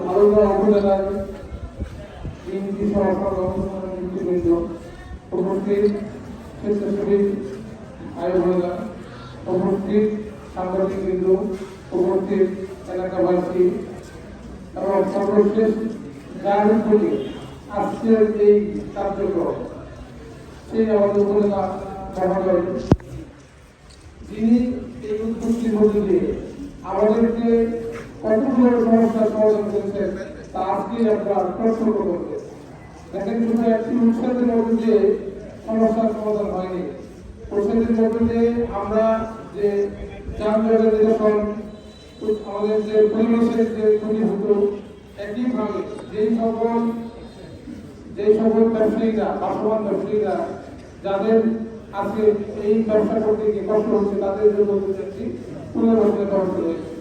ভারতীয় উপজেলার বিএনপি সহকার নেতৃবৃন্দ উপস্থিত স্বেচ্ছাসেবী আয়োজনা উপস্থিত সাংবাদিকবৃন্দ উপস্থিত এলাকাবাসী এবং সর্বশেষ উপরে আজকের এই কার্যক্রম। সেই আমাদের উপজেলা মহোদয় যিনি এই উৎপত্তির মধ্যে দিয়ে আমাদেরকে কতগুলো সমস্যার সমাধান করেছেন তা আজকে আমরা প্রশ্ন করব দেখেন, শুধু একটি উৎসবের মধ্যে দিয়ে সমস্যার সমাধান হয়নি। উৎসবের মধ্যে দিয়ে আমরা যে যানজটের নিরসন, আমাদের যে পরিবেশের যে ক্ষতি হতো একইভাবে যেই সকল যে সকল ব্যবসায়ীরা বাসমান ব্যবসায়ীরা, যাদের আজকে এই ব্যবসা করতে গিয়ে কষ্ট হচ্ছে, তাদের জন্য একটি পুনর্বাসনের ব্যবস্থা রয়েছে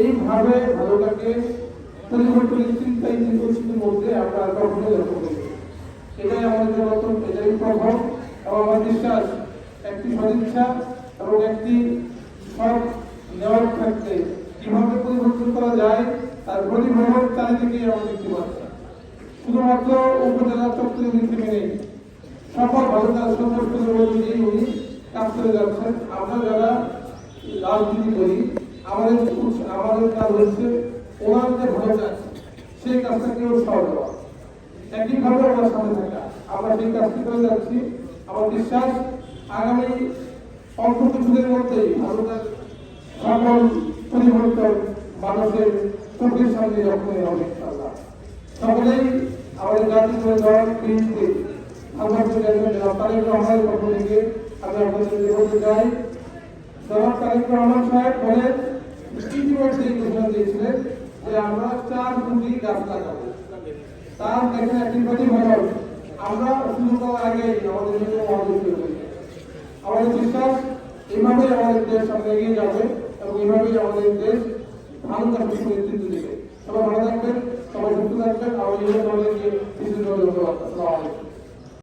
এইভাবে ভালোটাকে পরিবর্তনের পরিস্থিতির মধ্যে আমরা কখনো লক্ষ্য করি আমাদের জন্য অত্যন্ত, এটাই প্রভাব এবং আমার বিশ্বাস, একটি সদিচ্ছা এবং একটি সব নেওয়ার ক্ষেত্রে কীভাবে পরিবর্তন করা যায়, তার প্রতিভাবের চারিদিকেই আমরা দেখতে পাচ্ছি শুধুমাত্র উপজেলা চত্বরে থেকে নেই সকল ভারতের সমস্ত অনুযায়ী উনি কাজ করে যাচ্ছেন, আমরা যারা রাজনীতি করি, আমাদের আমাদের কাজ হচ্ছে ওনার যে কাজ সেই কাজটাকে উৎসাহ দেওয়া একইভাবে ওনার সাথে থাকা। আমরা সেই কাজটি করে যাচ্ছি। আমার বিশ্বাস, আগামী অল্প কিছুদের মধ্যেই ভারতের সকল পরিবর্তন মানুষের চোখের সামনে যখন হবে সকলেই আমাদের জাতীয় দল বিএনপি আমরা তারেক রহমানের পক্ষ থেকে আমি আপনাদের বলতে চাই। জনাব তারেক রহমান সাহেব বলেন ইতিমধ্যে ঘোষণা দিয়েছিলেন যে আমরা চার কোটি গাছ লাগাবো তার দেখেন একটি প্রতিফলন আমরা শুরু করার আগে আমাদের জন্য হয়েছে আমাদের বিশ্বাস এইভাবেই আমাদের দেশ সামনে এগিয়ে যাবে এবং এইভাবেই আমাদের দেশ ভালো থাকবে নেতৃত্ব দেবে। সবাই ভালো থাকবেন, সবাই সুস্থ থাকবেন আমাদের আমাদেরকে কিছু ধন্যবাদ, আসসালামু আলাইকুম।